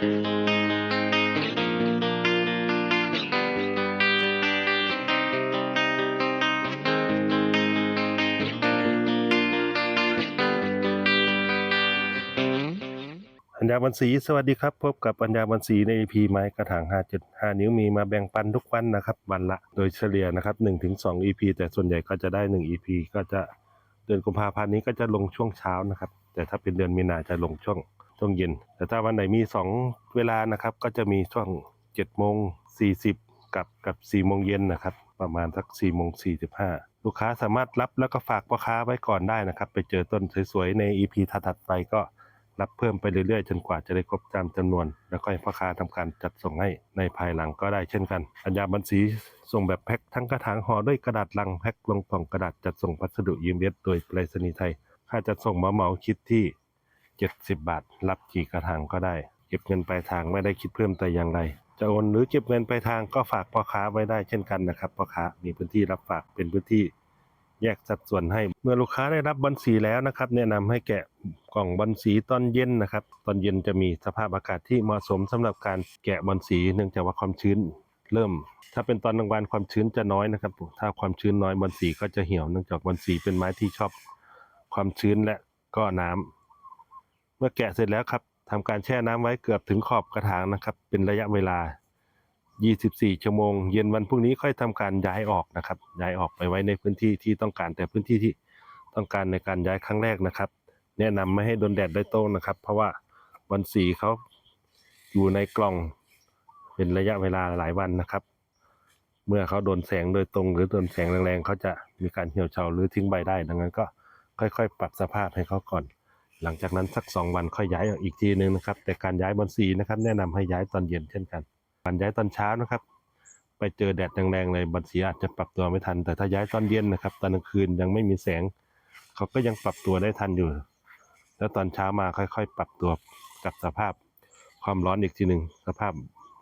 ปัญญาบันสีสวัสดีครับ พบกับปัญญาบันสีใน EP ไม้กระถาง 5.5 นิ้วมีมาแบ่งปันทุกวันนะครับ วันละโดยเฉลี่ยนะครับ 1-2 EP แต่ส่วนใหญ่ก็จะได้ 1 EP ก็จะเดือนกุมภาพันธ์นี้ก็จะลงช่วงเช้านะครับ แต่ถ้าเป็นเดือนมีนาจะลงช่วง ช่วงเย็น แต่ถ้าวันไหนมี 2 เวลานะครับ ก็จะมีช่วง7โมง40 กับกับ4โมงเย็นนะครับ ประมาณสัก4โมง45 ลูกค้าสามารถรับแล้วก็ฝากพ่อค้าไว้ก่อนได้นะครับ ไปเจอต้นสวยๆ ใน EP ถัดๆไปก็รับเพิ่มไปเรื่อยๆ จนกว่าจะได้ครบตามจำนวน แล้วก็ให้พ่อค้าทำการจัดส่งให้ในภายหลังก็ได้เช่นกันปัญญาบันสีส่งแบบแพ็คทั้งกระถางห่อด้วยกระดาษลังแพ็คลงกล่องกระดาษจัดส่งพัสดุยืมเย็ดโดยไปรษณีย์ไทย ค่าจัดส่งเหมาเหมาคิดที่ 70 บาท รับกี่กระถางก็ได้ เก็บเงินปลายทางไม่ได้คิดเพิ่มแต่อย่างไรจะโอนหรือเก็บเงินปลายทางก็ฝากพ่อค้าไว้ได้เช่นกันนะครับพ่อค้ามีพื้นที่รับฝากเป็นพื้นที่แยกสัดส่วนให้ เมื่อลูกค้าได้รับบอลสีแล้วนะครับ แนะนำให้แกะกล่องบอลสีตอนเย็นนะครับ ตอนเย็นจะมีสภาพอากาศที่เหมาะสมสำหรับการแกะบอลสี เนื่องจากว่าความชื้นเริ่ม ถ้าเป็นตอนกลางวันความชื้นจะน้อยนะครับ ถ้าความชื้นน้อยบอลสีก็จะเหี่ยวเนื่องจากบอลสีเป็นไม้ที่ชอบ ความชื้นและก็น้ำ เมื่อแกะเสร็จแล้วครับทำการแช่น้ำไว้เกือบถึงขอบกระถางนะครับ เป็นระยะเวลา 24 ชั่วโมง เย็นวันพรุ่งนี้ค่อยทำการย้ายออกนะครับ ย้ายออกไปไว้ในพื้นที่ที่ต้องการแต่พื้นที่ที่ต้องการในการย้ายครั้งแรกนะครับ แนะนำไม่ให้โดนแดดโดยตรงนะครับ เพราะว่าวันสีเขาอยู่ในกล่องเป็นระยะเวลาหลายวันนะครับ เมื่อเขาโดนแสงโดยตรง หรือโดนแสงแรงๆเขาจะมีการเหี่ยวเฉาหรือทิ้งใบได้ ดังนั้นก็ค่อยๆ ปรับสภาพให้เขาก่อน หลังจากนั้นสักสองวันค่อยย้ายออกอีกทีนึงนะครับ แต่การย้ายบอนสีนะครับ แนะนำให้ย้ายตอนเย็นเช่นกันการย้ายตอนเช้านะครับ ไปเจอแดดแรงๆเลยบัตรเสียอาจจะปรับตัวไม่ทัน แต่ถ้าย้ายตอนเย็นนะครับ ตอนกลางคืนยังไม่มีแสง เขาก็ยังปรับตัวได้ทันอยู่ แล้วตอนเช้ามาค่อย ๆ ปรับตัวกับสภาพความร้อนอีกทีหนึ่งสภาพ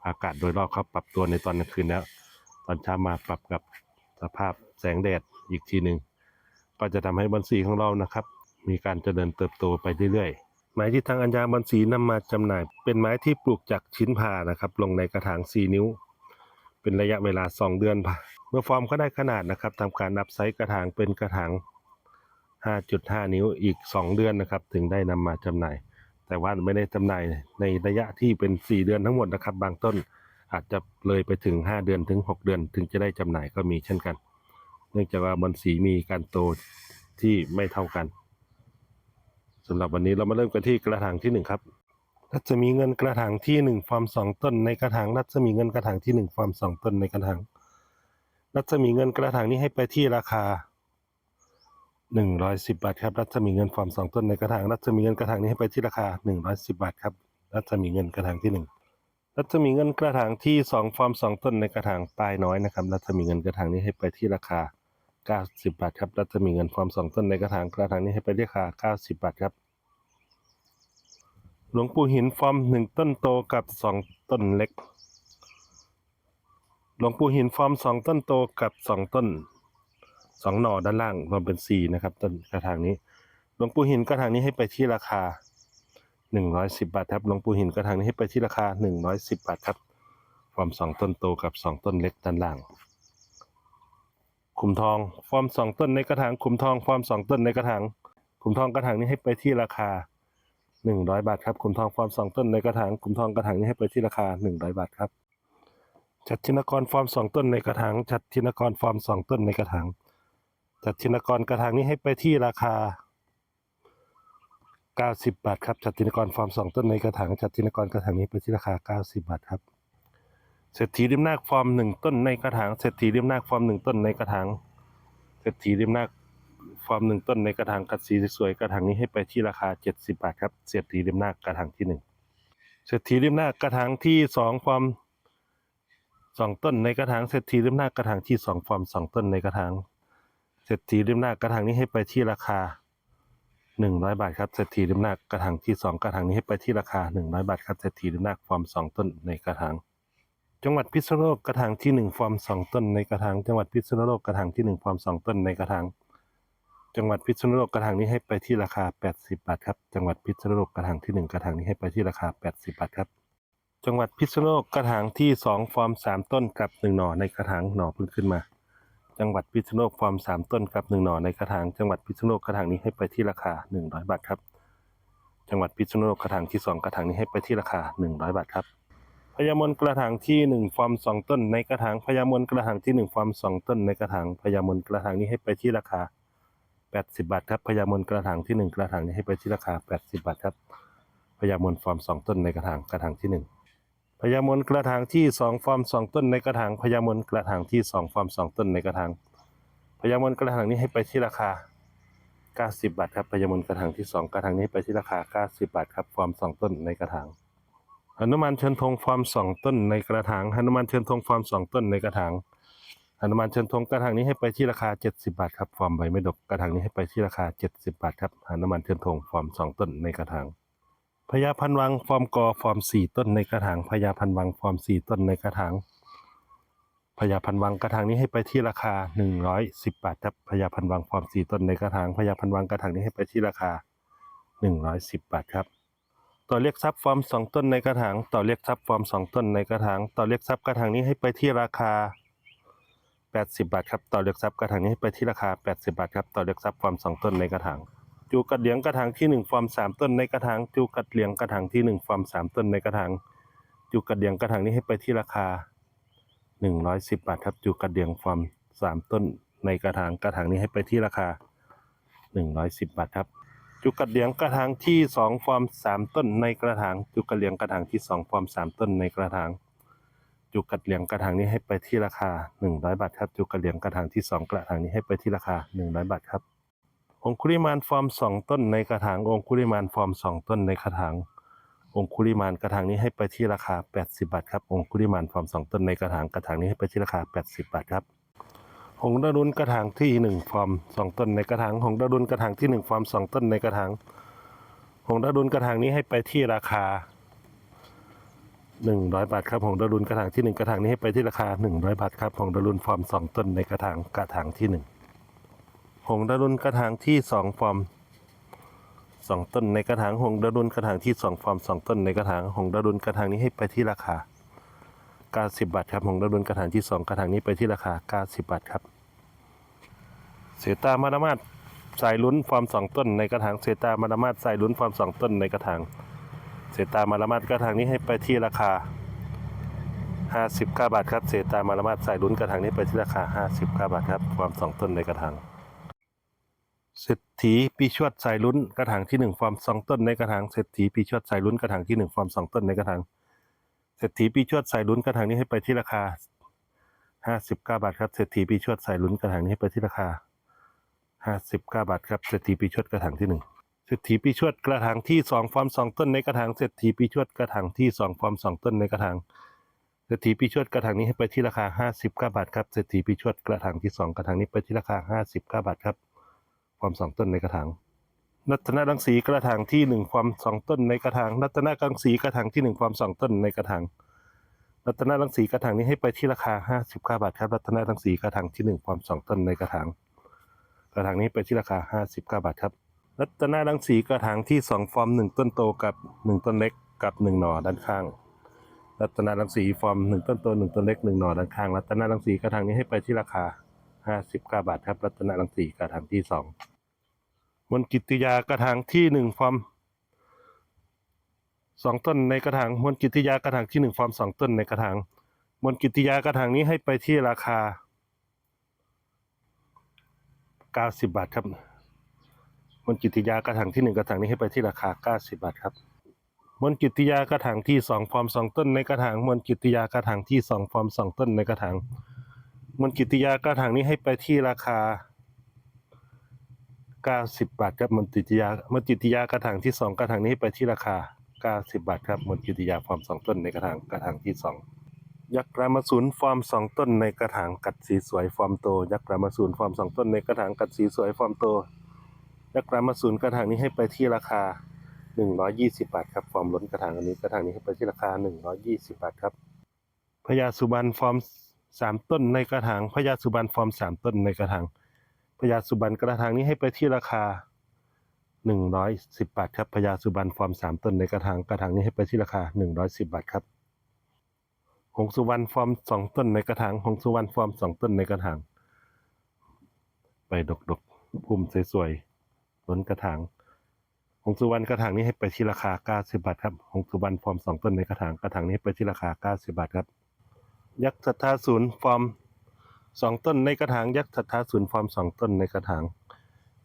อากาศโดยรอบเขาปรับตัวในตอนกลางคืนแล้ว ตอนเช้ามาปรับกับสภาพแสงแดดอีกทีหนึ่งก็จะทำให้บอนสีของเรานะครับ มีการเจริญเติบโตไปเรื่อยๆ ไม้ที่ทางอัญญาบอนสีนำมาจำหน่าย เป็นไม้ที่ปลูกจากชิ้นผ่านะครับ ลงในกระถาง 4 นิ้ว เป็นระยะเวลา 2 เดือนเมื่อฟอร์มเขาได้ขนาดนะครับทำการนับไซส์กระถางเป็นกระถาง 5.5 นิ้วอีก 2 เดือนนะครับ ถึงได้นำมาจำหน่าย แต่ว่าไม่ได้จำหน่ายในระยะที่เป็น 4 เดือนทั้งหมดนะครับ บางต้นอาจจะเลยไปถึง 5 เดือนถึง 6 เดือน ถึงจะได้จำหน่ายก็มีเช่นกัน เนื่องจากว่าบอนสีมีการโตที่ไม่เท่ากัน สำหรับวันนี้เรามาเริ่มกันที่กระถางที่หนึ่งครับรัศมีเงินกระถางที่หนึ่งฟอร์มสองต้น ในกระถางรัศมีเงินกระถางที่หนึ่งฟอร์มสองต้นในกระถางรัศมีเงินกระถางนี้ให้ไปที่ราคาหนึ่งร้อยสิบบาทครับรัศมีเงินฟอร์มสองต้นในกระถางรัศมีเงินกระถางนี้ให้ไปที่ราคาหนึ่งร้อยสิบบาทครับรัศมีเงินกระถางที่หนึ่งรัศมีเงินกระถางที่สองฟอร์มสองต้นในกระถางปลายน้อยนะครับรัศมีเงินกระถางนี้ให้ไปที่ราคา เก้าสิบบาทครับรัศมีเงินฟอร์มสองต้นในกระถางกระถางนี้ให้ไปที่ราคาเก้าสิบบาทครับ หลวงปู่หินฟอร์มหนึ่งต้นโตกับสองต้นเล็ก หลวงปู่หินฟอร์มสองต้นโตกับสองต้นสองหน่อด้านล่างรวมเป็นสี่นะครับต้นกระถางนี้ หลวงปู่หินกระถางนี้ให้ไปที่ราคาหนึ่งร้อยสิบบาทครับหลวงปู่หินกระถางนี้ให้ไปที่ราคาหนึ่งร้อยสิบบาทครับฟอร์มสองต้นโตกับสองต้นเล็กด้านล่าง ขุมทองฟอร์มสองต้นในกระถางขุมทองฟอร์มสองต้นในกระถางขุมทองกระถางนี้ให้ไปที่ราคาหนึ่งร้อยบาทครับขุมทองฟอร์มสองต้นในกระถางขุมทองกระถางนี้ให้ไปที่ราคาหนึ่งร้อยบาทครับจัดชินกรฟอร์มสองต้นในกระถางจัดชินกรฟอร์มสองต้นในกระถางจัดชินกรกระถางนี้ให้ไปที่ราคาเก้าสิบบาทครับจัดชินกรฟอร์มสองต้นในกระถางจัดชินกรกระถางนี้ไปที่ราคาเก้าสิบบาทครับ เศรษฐีริมนาคฟอร์มหนึ่งต้นในกระถางเศรษฐีริมนาคฟอร์มหนึ่งต้นในกระถางเศรษฐีริมนาคฟอร์มหนึ่งต้นในกระถางกัดสีสวยๆกระถางนี้ให้ไปที่ราคา 70 บาทครับเศรษฐีริมน้ากระถางที่หนึ่งเศรษฐีริมน้ากระถางที่สองฟอร์มสองต้นในกระถางเศรษฐีริมน้ากระถางที่สองฟอร์มสองต้นในกระถางเศรษฐีริมน้ากระถางนี้ให้ไปที่ราคา 100 บาทครับเศรษฐีริมน้ากระถางที่สองกระถางนี้ให้ไปที่ราคา 100 บาทครับเศรษฐีริมน้าฟอร์มสองต้นในกระถาง จังหวัดพิษณุโลกกระถางที่หนึ่งฟอร์มสองต้นในกระถางจังหวัดพิษณุโลกกระถางที่หนึ่งฟอร์มสองต้นในกระถางจังหวัดพิษณุโลกกระถางนี้ให้ไปที่ราคา 80 บาทครับจังหวัดพิษณุโลกกระถางที่ 1 กระถางนี้ให้ไปที่ราคา 80 บาทครับ จังหวัดพิษณุโลกกระถางที่สองฟอร์มสามต้นกับหนึ่งหน่อในกระถางหน่อเพิ่งขึ้นมา จังหวัดพิษณุโลกฟอร์มสามต้นกับหนึ่งหน่อในกระถางจังหวัดพิษณุโลกกระถางนี้ให้ไปที่ราคาหนึ่งร้อยบาทครับ จังหวัดพิษณุโลกกระถางที่สองกระถางนี้ให้ไปที่ราคาหนึ่งร้อยบาทครับ พญามนกระถางที่หนึ่งฟอร์มสองต้นในกระถางพญามนกระถางที่หนึ่งฟอร์มสองต้นในกระถางพญามนกระถางนี้ให้ไปที่ราคาแปดสิบาทครับพญามนกระถางที่หนึ่งกระถางนี้ให้ไปที่ราคาแปดสิบาทครับพญามนฟอร์มสองต้นในกระถางกระถางที่หนึ่งพญามนกระถางที่สองฟอร์มสองต้นในกระถางพญามนกระถางที่สองฟอร์มสองต้นในกระถางพญามนกระถางนี้ให้ไปที่ราคา90บาทครับพญามนกระถางที่สองกระถางนี้ให้ไปที่ราคา90บาทครับฟอร์มสองต้นในกระถาง หนุมานเชิญธงฟอร์มสองต้นในกระถางหนุมานเชิญธงฟอร์มสองต้นในกระถางหนุมานเชิญธงกระถางนี้ให้ไปที่ราคา 70 บาทครับฟอร์มใบไม่ดกกระถางนี้ให้ไปที่ราคา 70 บาทครับหนุมานเชิญธงฟอร์มสองต้นในกระถางพญาพันวังฟอร์มกอฟอร์มสี่ต้นในกระถางพญาพันวังฟอร์มสี่ต้นในกระถางพญาพันวังกระถางนี้ให้ไปที่ราคาหนึ่งร้อยสิบบาทครับพญาพันวังฟอร์มสี่ต้นในกระถางพญาพันวังกระถางนี้ให้ไปที่ราคาหนึ่งร้อยสิบบาทครับ ต่อเรียกทรัพย์ฟอร์มสองต้นในกระถาง ต่อเรียกทรัพย์ฟอร์มสองต้นในกระถาง ต่อเรียกทรัพย์กระถางนี้ให้ไปที่ราคาแปดสิบบาทครับ ต่อเรียกทรัพย์กระถางนี้ให้ไปที่ราคาแปดสิบบาทครับ ต่อเรียกทรัพย์ฟอร์มสองต้นในกระถาง จูกัดเหลียงกระถางที่หนึ่งฟอร์มสามต้นในกระถาง จูกัดเหลียงกระถางที่หนึ่งฟอร์มสามต้นในกระถาง จูกัดเหลียงกระถางนี้ให้ไปที่ราคาหนึ่งร้อยสิบบาทครับ จูกัดเหลียงฟอร์มสามต้นในกระถาง กระถางนี้ให้ไปที่ราคาหนึ่งร้อยสิบบาทครับ จูกัดเหลียงกระถางที่สองฟอร์มสามต้นในกระถางจูกัดเหลียงกระถางที่สองฟอร์มสามต้นในกระถางจูกัดเหลียงกระถางนี้ให้ไปที่ราคาหนึ่งร้อยบาทครับจูกัดเหลียงกระถางที่สองกระถางนี้ให้ไปที่ราคาหนึ่งร้อยบาทครับองคุลิมานฟอร์มสองต้นในกระถางองคุลิมานฟอร์มสองต้นในกระถางองคุลิมานกระถางนี้ให้ไปที่ราคา 80 บาทครับองคุลิมานฟอร์มสองต้นในกระถางกระถางนี้ให้ไปที่ราคา 80 บาทครับ หงดารุนกระถางที่หนึ่งฟอร์มสองต้นในกระถางหงดารุนกระถางที่หนึ่งฟอร์มสองต้นในกระถางหงดารุนกระถางนี้ให้ไปที่ราคา100บาทครับหงดารุนกระถางที่หนึ่งกระถางนี้ให้ไปที่ราคา100บาทครับหงดารุนฟอร์มสองต้นในกระถางกระถางที่หนึ่งหงดารุนกระถางที่สองฟอร์มสองต้นในกระถางหงดารุนกระถางที่สองฟอร์มสองต้นในกระถางหงดารุนกระถางนี้ให้ไปที่ราคา 90 บาทครับหงดารุนกระถางที่สองกระถางนี้ไปที่ราคา 90 บาทครับ เสตามาดามาดสายลุ้นฟอร์มสองต้นในกระถางเสตามาดามาดสายลุ้นฟอร์มสองต้นในกระถางเสตามาดามาดกระถางนี้ให้ไปที่ราคา 59 บาทครับเสตามาดามาดสายลุ้นกระถางนี้ไปที่ราคา 59 บาทครับฟอร์มสองต้นในกระถางเศรษฐีปีชวดสายลุ้นกระถางที่หนึ่งฟอร์มสองต้นในกระถางเศรษฐีปีชวดสายลุ้นกระถางที่หนึ่งฟอร์มสองต้นในกระถาง เศรษฐีปีชวดสายลุ้นกระถางนี้ให้ไปที่ราคาห้าสิบเก้าบาทครับเศรษฐีปีชวดสายลุ้นกระถางนี้ให้ไปที่ราคาห้าสิบเก้าบาทครับเศรษฐีปีชวดกระถางที่หนึ่งเศรษฐีปีชวดกระถางที่สองฟอร์มสองต้นในกระถางเศรษฐีปีชวดกระถางที่สองฟอร์มสองต้นในกระถางเศรษฐีปีชวดกระถางนี้ให้ไปที่ราคาห้าสิบเก้าบาทครับเศรษฐีปีชวดกระถางที่สองกระถางนี้ไปที่ราคาห้าสิบเก้าบาทครับความสองต้นในกระถาง รัตนารังสีกระถางที่หนึ่งความสองต้นในกระถางรัตนารังสีกระถางที่หนึ่งความสองต้นในกระถางรัตนารังสีกระถางนี้ให้ไปที่ราคาห้าสิบเก้าบาทครับรัตนารังสีกระถางที่หนึ่งความสองต้นในกระถางกระถางนี้ไปที่ราคาห้าสิบเก้าบาทครับรัตนารังสีกระถางที่สองฟอร์มหนึ่งต้นโตกับหนึ่งต้นเล็กกับหนึ่งหน่อด้านข้าง รัตนารังสีฟอร์มหนึ่งต้นโตหนึ่งต้นเล็กหนึ่งหน่อด้านข้างรัตนารังสีกระถางนี้ให้ไปที่ราคาห้าสิบเก้าบาทครับ รัตนารังสีกระถางที่สอง มนกิตติยากระถางที่หนึ่งฟอร์มสองต้นในกระถางมนกิตติยากระถางที่หนึ่งฟอร์มสองต้นในกระถางมนกิตติยากระถางนี้ให้ไปที่ราคาเก้าสิบบาทครับมนกิตติยากระถางที่หนึ่งกระถางนี้ให้ไปที่ราคาเก้าสิบบาทครับมนกิตติยากระถางที่สองฟอร์มสองต้นในกระถางมนกิตติยากระถางที่สองฟอร์มสองต้นในกระถางมนกิตติยากระถางนี้ให้ไปที่ราคา 90 บาทครับมนติตยามนติตยากระถางที่ 2 กระถางนี้ไปที่ราคา 90 บาทครับมนติตยาฟอร์ม 2 ต้นในกระถางกระถางที่ 2 ยักษ์รามาสูนฟอร์ม 2 ต้นในกระถางกัดสีสวยฟอร์มโต ยักษ์รามาสูนฟอร์ม 2 ต้นในกระถางกัดสีสวยฟอร์มโต ยักษ์รามาสูนกระถางนี้ให้ไปที่ราคา 120 บาทครับฟอร์มล้นกระถางอันนี้กระถางนี้ให้ไปที่ราคา 120 บาทครับพญาสุบรรณฟอร์ม 3 ต้นในกระถางพญาสุบรรณฟอร์ม 3 ต้นในกระถาง พญาสุบรรณกระถางนี้ให้ไปที่ราคา 110 บาทครับพญาสุบรรณฟอร์ม 3 ต้นในกระถางกระถางนี้ให้ไปที่ราคา 110 บาทครับหงสุวรรณฟอร์มสองต้นในกระถางหงสุวรรณฟอร์มสองต้นในกระถางไปดกดกๆพุ่มสวยๆล้นกระถางหงสุวรรณกระถางนี้ให้ไปที่ราคา 90 บาทครับหงสุวรรณฟอร์มสองต้นในกระถางกระถางนี้ไปที่ราคา 90 บาทครับ ยักษ์ศรัทธาศูนย์ฟอร์ม สองต้นในกระถางยักษ์ศรัทธาศูนย์ฟอร์มสองต้นในกระถาง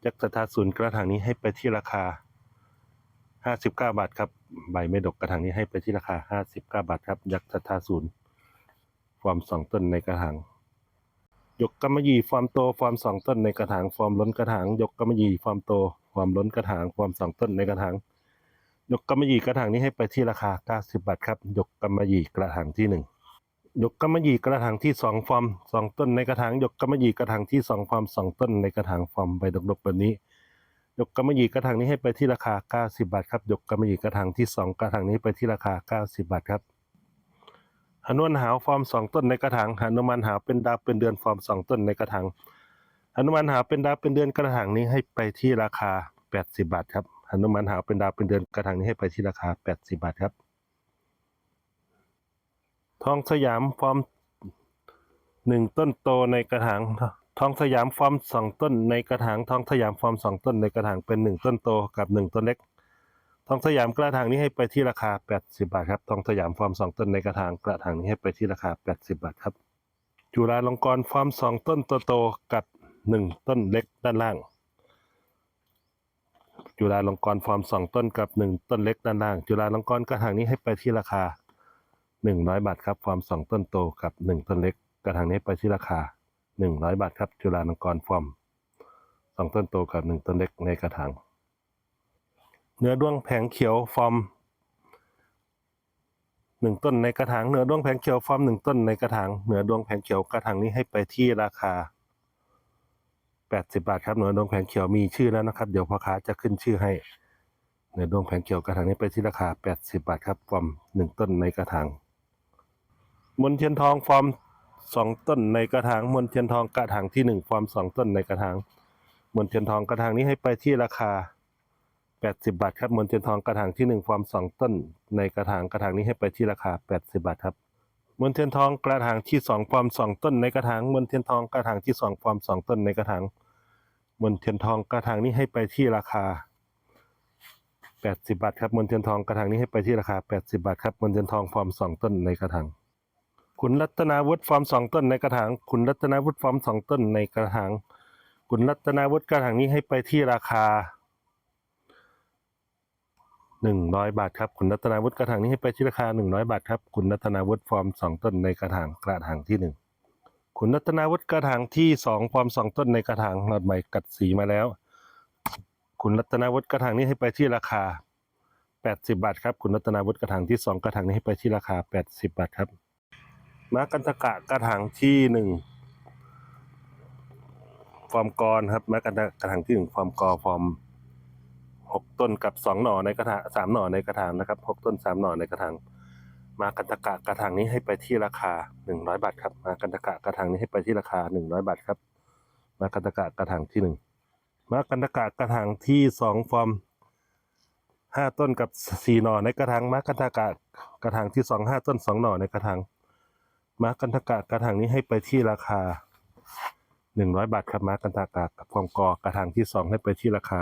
ยักษ์ศรัทธาศูนย์กระถางนี้ให้ไปที่ราคา59บเก้าบาทครับใบไม่ดกกระถางนี้ให้ไปที่ราคา59บเก้าบาทครับยักษ์ศรัทธาศูนย์ฟอร์มสองต้นในกระถางยกกำมะหยี่ฟอร์มโตฟอร์มสองต้นในกระถางฟอร์มล้นกระถางยกกำมะหยี่ฟอร์มโตฟอร์มล้นกระถางฟอร์มสองต้นในกระถางยกกำมะหยี่กระถางนี้ให้ไปที่ราคา90บาทครับยกกำมะหยี่กระถางที่หนึ่ง ยกกำมะหยี่กระถางที่สองฟอร์มสองต้นในกระถางยกกำมะหยี่กระถางที่สองฟอร์มสองต้นในกระถางฟอร์มใบดกๆแบบนี้ ยกกำมะหยี่กระถางนี้ให้ไปที่ราคา 90 บาทครับยกกำมะหยี่กระถางที่สองกระถางนี้ไปที่ราคา 90 บาทครับหนุมานหาวฟอร์มสองต้นในกระถางหนุมานหาวเป็นดาวเป็นเดือนฟอร์มสองต้นในกระถางหนุมานหาวเป็นดาวเป็นเดือนกระถางนี้ให้ไปที่ราคา 80 บาทครับหนุมานหาวเป็นดาวเป็นเดือนกระถางนี้ให้ไปที่ราคา 80 บาทครับ ทองสยามฟอร์มหนึ่งต้นโตในกระถางทองสยามฟอร์มสองต้นในกระถางทองสยามฟอร์มสองต้นในกระถางเป็นหนึ่งต้นโตกับหนึ่งต้นเล็ก ทองสยามกระถางนี้ให้ไปที่ราคา 80 บาทครับ ทองสยามฟอร์มสองต้นในกระถางกระถางนี้ให้ไปที่ราคา 80 บาทครับ จุฬาลงกรณ์ฟอร์มสองต้นโตๆกับหนึ่งต้นเล็กด้านล่าง จุฬาลงกรณ์ฟอร์มสองต้นกับหนึ่งต้นเล็กด้านล่าง จุฬาลงกรณ์กระถางนี้ให้ไปที่ราคา 100 บาทครับฟอร์มสองต้นโตกับหนึ่งต้นเล็ก กระถางนี้ไปที่ราคา 100 บาทครับ จุฬาลงกรณ์ฟอร์มสองต้นโตกับหนึ่งต้นเล็กในกระถางเนื้อด้วงแผงเขียวฟอร์มหนึ่งต้นในกระถางเนื้อด้วงแผงเขียวฟอร์มหนึ่งต้นในกระถางเนื้อด้วงแผงเขียวกระถางนี้ให้ไปที่ราคา 80 บาทครับเนื้อด้วงแผงเขียวมีชื่อแล้วนะครับ เดี๋ยวพ่อค้าจะขึ้นชื่อให้เนื้อด้วงแผงเขียวกระถางนี้ไปที่ราคา 80 บาทครับฟอร์มหนึ่งต้นในกระถาง มนเทียนทองฟอร์มสองต้นในกระถางมนเทียนทองกระถางที่หนึ่งฟอร์มสองต้นในกระถางมนเทียนทองกระถางนี้ให้ไปที่ราคา80บาทครับมนเทียนทองกระถางที่หนึ่งฟอร์มสองต้น ในกระถางกระถางนี้ให้ไปที่ราคา80บาทครับมนเทียนทองกระถางที่สองฟอร์มสองต้นในกระถางมนเทียนทองกระถางที่สองฟอร์มสองต้นในกระถางมนเทียนทองกระถางนี้ให้ไปที่ราคา80บาทครับมนเทียนทองกระถางนี้ให้ไปที่ราคา80บาทครับมนเทียนทองฟอร์มสองต้นในกระถาง ขุนรัตนาวุฒิฟอร์มสองต้นในกระถาง ขุนรัตนาวุฒิฟอร์มสองต้นในกระถาง ขุนรัตนาวุฒิกระถางนี้ให้ไปที่ราคาหนึ่งร้อยบาทครับคุณรัตนาวุฒิกระถางนี้ให้ไปที่ราคาหนึ่งร้อยบาทครับคุณรัตนาวุฒิฟอร์มสองต้นในกระถางกระถางที่หนึ่งคุณรัตนาวุฒิกระถางที่สองฟอร์มสองต้นในกระถางหลอดใหม่กัดสีมาแล้วคุณรัตนาวุฒิกระถางนี้ให้ไปที่ราคาแปดสิบาทครับคุณรัตนาวุฒิกระถางที่สองกระถางนี้ให้ไปที่ราคาแปดสิบาทครับ มากันตะกะกระถางที่หนึ่งฟอร์มกรครับมากันตะกระถางที่หนึ่งฟอร์มกอฟอร์มหกต้นกับสองหน่อในกระถางสามหน่อในกระถางนะครับหกต้นสามหน่อในกระถางมากันตะกะกระถางนี้ให้ไปที่ราคาหนึ่งร้อยบาทครับมากันตะกะกระถางนี้ให้ไปที่ราคาหนึ่งร้อยบาทครับ มากันตะกะกระถางที่หนึ่งมากันตะกะกระถางที่สองฟอร์มห้าต้นกับสี่หน่อในกระถางมากันตะกะกระถางที่สองห้าต้นสองหน่อในกระถาง มากันตะกะกระถางนี้ให้ไปที่ราคาหนึ่งร้อยบาทครับมากันตะกะกับความกอกระถางที่สองให้ไปที่ราคา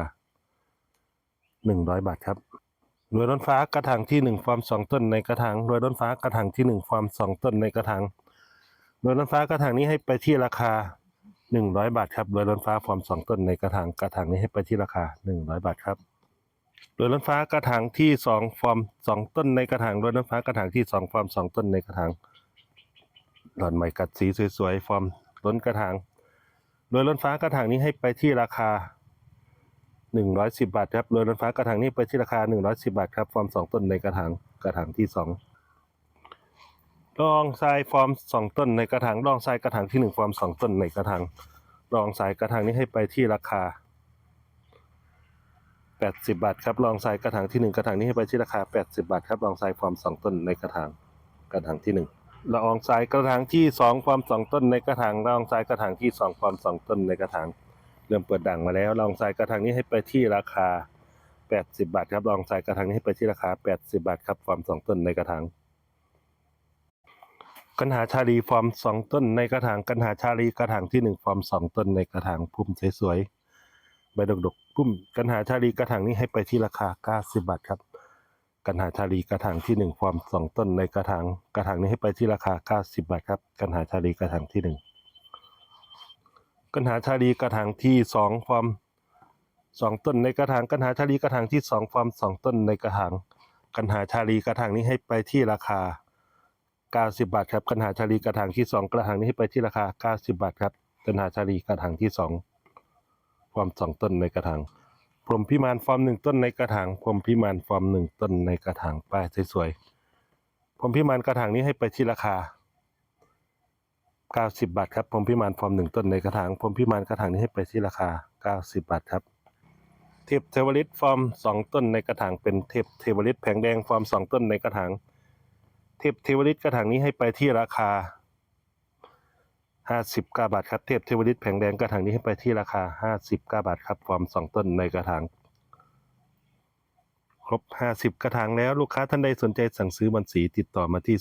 หนึ่งร้อยบาทครับรวยล้นฟ้ากระถางที่หนึ่งฟอร์มสองต้นในกระถางรวยล้นฟ้ากระถางที่หนึ่งฟอร์มสองต้นในกระถางรวยล้นฟ้ากระถางนี้ให้ไปที่ราคาหนึ่งร้อยบาทครับรวยล้นฟ้าฟอร์มสองต้นในกระถางกระถางนี้ให้ไปที่ราคาหนึ่งร้อยบาทครับรวยล้นฟ้ากระถางที่สองฟอร์มสองต้นในกระถางรวยล้นฟ้ากระถางที่สองฟอร์มสองต้นในกระถาง หลอนใหม่กัดสีสวยๆ ฟอร์มล้นกระถางรวยล้นฟ้ากระถางนี้ให้ไปที่ราคาหนึ่งร้อยสิบาทครับเรือรถฟ้ากระถางนี้ไปที่ราคาหนึ่งร้อยสิบาทครับ ฟอร์มสองต้นในกระถางกระถางที่สองรองทรายฟอร์มสองต้นในกระถางรองทรายกระถางที่หนึ่งฟอร์มสองต้นในกระถางรองทรายกระถางนี้ให้ไปที่ราคาแปดสิบาทครับรองทรายกระถางที่หนึ่งกระถางนี้ให้ไปที่ราคาแปดสิบาทครับรองทรายฟอร์มสองต้นในกระถางกระถางที่หนึ่ง ละอองทรายกระถางที่สองฟอร์มสองต้นในกระถางละอองทรายกระถางที่สองฟอร์มสองต้นในกระถางเริ่มเปิดด่างมาแล้วลองทรายกระถางนี้ให้ไปที่ราคา 80 บาทครับลองทรายกระถางนี้ให้ไปที่ราคา 80 บาทครับฟอร์มสองต้นในกระถางกันหาชาลีฟอร์มสองต้นในกระถางกันหาชาลีกระถางที่หนึ่งฟอร์มสองต้นในกระถางพุ่มสวยๆใบดกๆพุ่มกันหาชาลีกระถางนี้ให้ไปที่ราคา 90 บาทครับ กันหาชาลีกระถางที่หนึ่งฟอร์มสองต้นในกระถางกระถางนี้ให้ไปที่ราคา 90 บาทครับ กันหาชาลีกระถางที่หนึ่งกันหาชาลีกระถางที่สองฟอร์มสองต้นในกระถางกันหาชาลีกระถางที่สองฟอร์มสองต้นในกระถางกันหาชาลีกระถางนี้ให้ไปที่ราคา 90 บาทครับกันหาชาลีกระถางที่สองกระถางนี้ให้ไปที่ราคา 90 บาทครับกันหาชาลีกระถางที่สองฟอร์มสองต้นในกระถาง พรมพิมานฟอร์มหนึ่งต้นในกระถางพรมพิมานฟอร์มหนึ่งต้นในกระถางป้ายสวยๆพรมพิมานกระถางนี้ให้ไปที่ราคา90 บาทครับพรมพิมานฟอร์มหนึ่งต้นในกระถางพรมพิมานกระถางนี้ให้ไปที่ราคา 90 บาทครับเทพเทวฤทธิ์ฟอร์มสองต้นในกระถางเป็นเทพเทวฤทธิ์แผงแดงฟอร์มสองต้นในกระถางเทพเทวฤทธิ์กระถางนี้ให้ไปที่ราคา 50 กาบาทครับเทพเทวฤทธิ์แผงแดงกระถางนี้ให้ไปที่ราคา 50 กาบาทครับฟอร์มสองต้นในกระถางครบ 50 กระถางแล้วลูกค้าท่านใดสนใจสั่งซื้อบอลสีติดต่อมาที่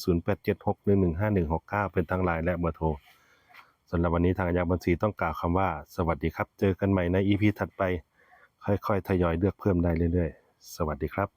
0876115169 เป็นทางไลน์และเบอร์โทรสำหรับวันนี้ทางอาญาบอลสีต้องกล่าวคำว่า สวัสดีครับ เจอกันใหม่ใน EP ถัดไป ค่อยๆ ทยอยเลือกเพิ่มได้เรื่อยๆ สวัสดีครับ